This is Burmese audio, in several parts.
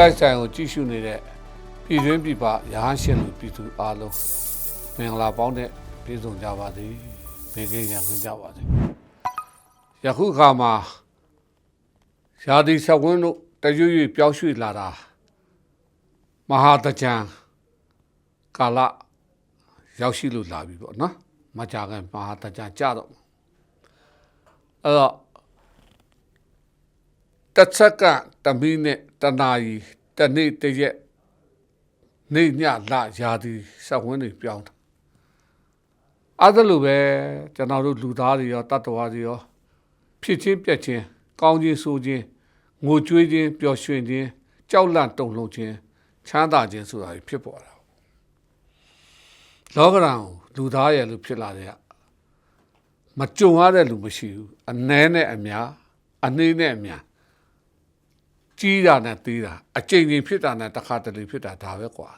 လိုက်ဆိုင်ကိုကြည့်ရှုနေတဲ့ပြည်တွင်းပြည်ပရဟန်းရှင်လူပြည်သူအားလုံးမင်္ဂလာပေါင်းနဲ့ပြည့်စုံကြပါသည်ဘေးကင်းရန်ကြပါသည်ယခုခါမှာရာသီဆက်ဝင်းတို့တရွရွပြောင်းရွှေ့လာတာမဟာတကြံကာလရောက်ရှိလို့လာပြီပေါ့နော်မကြခင်မဟာတကြံကြတော့အဲ့တော့ တစ်ချက်ကတမီးနဲ့တနာရီတနေ့တရက်နေညလာရာသီစက်ဝင်းတွေပြောင်းတာအဲ့ဒါလိုပဲကျွန်တော်တို့လူသားတွေရောတတ္တဝါတွေရောဖြစ်ချင်းပြက်ချင်းကောင်းခြင်းဆိုခြင်းငိုကြွေးခြင်းပျော်ရွှင်ခြင်းကြောက်လန့်တုန်လှုပ်ခြင်းချမ်းသာခြင်းဆိုတာတွေဖြစ်ပေါ်တာလောကရန်ကိုလူသားရဲ့လူဖြစ်လာတဲ့ကမကြုံရတဲ့လူမရှိဘူးအ ਨੇ နဲ့အများအနှေးနဲ့အများ ကြီးတာနဲ့သေးတာအကျဉ်းချင်းဖြစ်တာနဲ့တစ်ခါတလေဖြစ်တာဒါပဲကွာ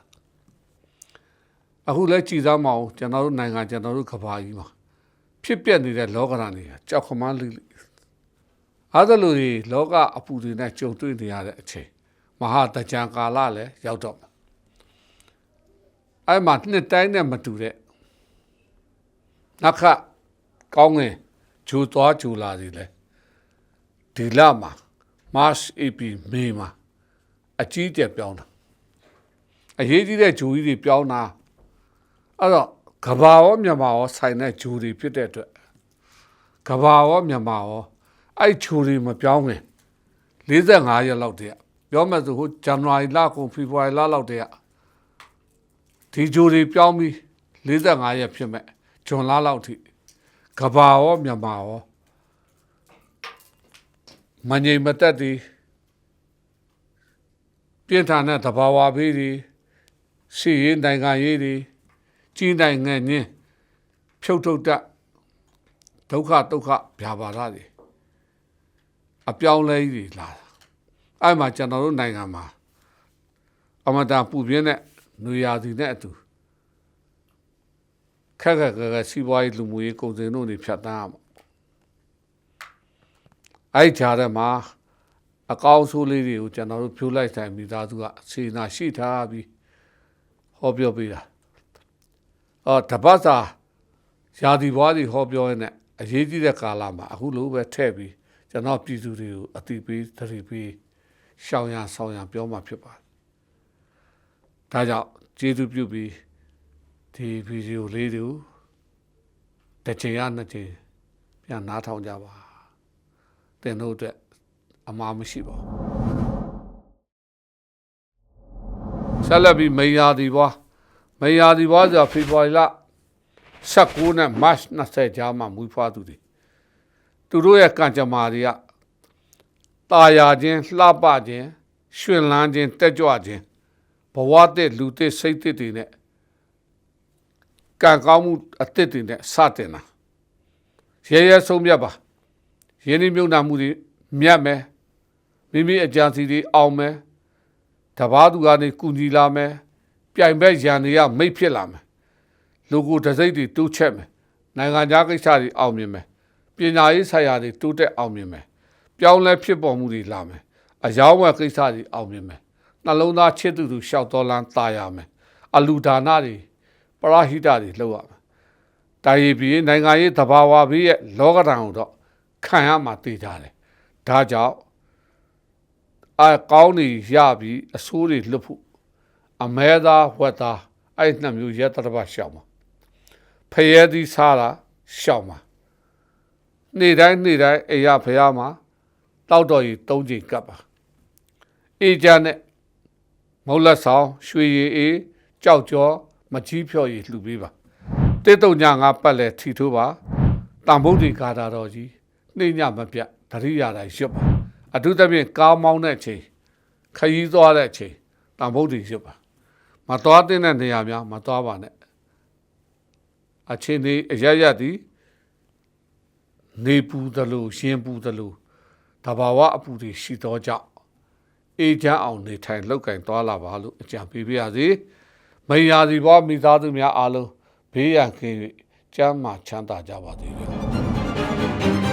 အခုလဲကြည်စားမအောင်ကျွန်တော်တို့နိုင်ငံကျွန်တော်တို့ကဘာကြီးမှာဖြစ်ပျက်နေတဲ့လောကဓာတ်တွေကြောက်ခမန်းလိလိအားသလိုတွေလောကအပူတွေနဲ့ကြုံတွေ့နေရတဲ့အချိန်မဟာတကြံကာလလည်းရောက်တော့မှာအဲ့မှာနှစ်တိုင်းနဲ့မတူတဲ့နောက်ခတ်ကောင်းငင်ဂျူသွားဂျူလာစီလဲဒီလမှာ March April May မှာအကြီးကျယ်ပြောင်းတာအရေးကြီးတဲ့ဂျူကြီးတွေပြောင်းတာအဲ့တော့ကဘာရောမြန်မာရောဆိုင်တဲ့ဂျူတွေဖြစ်တဲ့အတွက်ကဘာရောမြန်မာရောအဲ့ဂျူတွေမပြောင်းခင်45ရက်လောက်တည်းကပြောမှဆိုဟိုဇန်နဝါရီလကုန်ဖေဖော်ဝါရီလလောက်တည်းကဒီဂျူတွေပြောင်းပြီး45ရက်ဖြစ်မဲ့ဂျွန်လလောက်ထိကဘာရောမြန်မာရော မငြိမ်မသက်သည်ပြင်းထန်တဲ့သဘာဝဘေးတွေစီရင်နိုင်ငံရေးတွေကြီးနိုင်ငံငင်းဖြုတ်ထုတ်တတ်ဒုက္ခဒုက္ခဗျာပါဒတွေအပြောင်းလဲကြီးတွေလာတာအဲ့မှာကျွန်တော်တို့နိုင်ငံမှာအမတာပူပြင်းတဲ့နွေရာသီနဲ့အတူခက်ခက်ခက်ခက်စီးပွားရေးလူမှုရေးကုန်စည်တို့တွေဖြတ်တန်းရမှာ အဲ့ကြားထဲမှာအကောင်းဆိုးလေးတွေကိုကျွန်တော်တို့ဖြိုးလိုက်ဆိုင်မိသားစုကစေနာရှိထားပြီးဟောပြောပေးတာအော်တပတ်စာရာသီဘွားတွေဟောပြောရင်းနဲ့အရေးကြီးတဲ့ကာလမှာအခုလိုပဲထည့်ပြီးကျွန်တော်ပြည်သူတွေကိုအတိပေးသတိပေးရှောင်ရဆောင်ရပြောမှဖြစ်ပါတယ်ဒါကြောင့်ကျေးဇူးပြုပြီးဒီဗီဒီယိုလေးတွေကိုတစ်ချိန်ရနှစ်ချိန်ပြန်နားထောင်ကြပါ တင်တို့အတွက်အမှားမရှိပါဘူးဆက်လက်ပြီးမေယာဒီဘွားမေယာဒီဘွားဆိုဖေဖော်ဝါရီလ19နဲ့ March 20ကြားမှာမွေးဖွားသူတွေသူတို့ရဲ့ကံကြမ္မာတွေကตาယာခြင်းလှပခြင်းရှင်လန်းခြင်းတက်ကြွခြင်းဘဝတဲ့လူတဲ့စိတ်တဲ့တွေနဲ့ကံကောင်းမှုအသစ်တွေနဲ့စတင်တာရဲရဲဆုံးမြတ်ပါ ရင်းနှီးမြုပ်နှံမှုတွေမြတ်မယ်မိမိအကြံစီတွေအောင်မယ်တပားသူကနေကုညီလာမယ်ပြိုင်ဘက်ရန်တွေကမိတ်ဖြစ်လာမယ်လူကိုတစိမ့်တွေတိုးချက်မယ်နိုင်ငံခြားကိစ္စတွေအောင်မြင်မယ်ပညာရေးဆိုင်ရာတွေတိုးတက်အောင်မြင်မယ်ပြောင်းလဲဖြစ်ပေါ်မှုတွေလာမယ်အယောင်းဝယ်ကိစ္စတွေအောင်မြင်မယ်နှလုံးသားချစ်သူသူရှောက်တော်လန်းตายရမယ်အလူဒါနတွေပရဟိတတွေလုပ်ရမယ်တာရီပြည်နိုင်ငံရေးသဘာဝဘေးရဲ့လောကဓာတ်ကိုတော့ ခံရမှာသိကြတယ်ဒါကြောင့်အကောင်းနေရပြီးအဆိုးတွေလွတ်ဖို့အမဲသားဝက်သားအဲ့နှစ်မျိုးရဲတရပတ်ရှောက်မှာဖရဲသီးစားတာရှောက်မှာနေ့တိုင်းနေ့တိုင်းအိရဖရမှာတောက်တော်ကြီး၃ချိန်ကပ်ပါအေးကြနဲ့မဟုတ်လက်ဆောင်ရွှေရည်အေးကြောက်ကြောမကြီးဖြော်ရည်လှူပေးပါတေတုံညာငါပတ်လဲထီထိုးပါတန်ဗုဒ္ဓေကာတာတော်ကြီး နှိမ့်ညမပြတ်တတိယတိုင်းရွတ်ပါအထူးသဖြင့်ကားမောင်းတဲ့အချိန်ခရီးသွားတဲ့အချိန်တန်ဖို့တွေရွတ်ပါမသွားတဲ့နေရာများမသွားပါနဲ့အချင်းဒီအရရသည်နေပူသလိုရှင်ပူသလိုတဘာဝအပူတွေရှိသောကြောင့်အေးချမ်းအောင်နေထိုင်လောက်ကင်သွားလာပါလို့အကြံပေးပါရစေမယာစီဘောမိသားစုများအားလုံးဘေးရန်ကင်း၍ကျမ်းမာချမ်းသာကြပါစေ။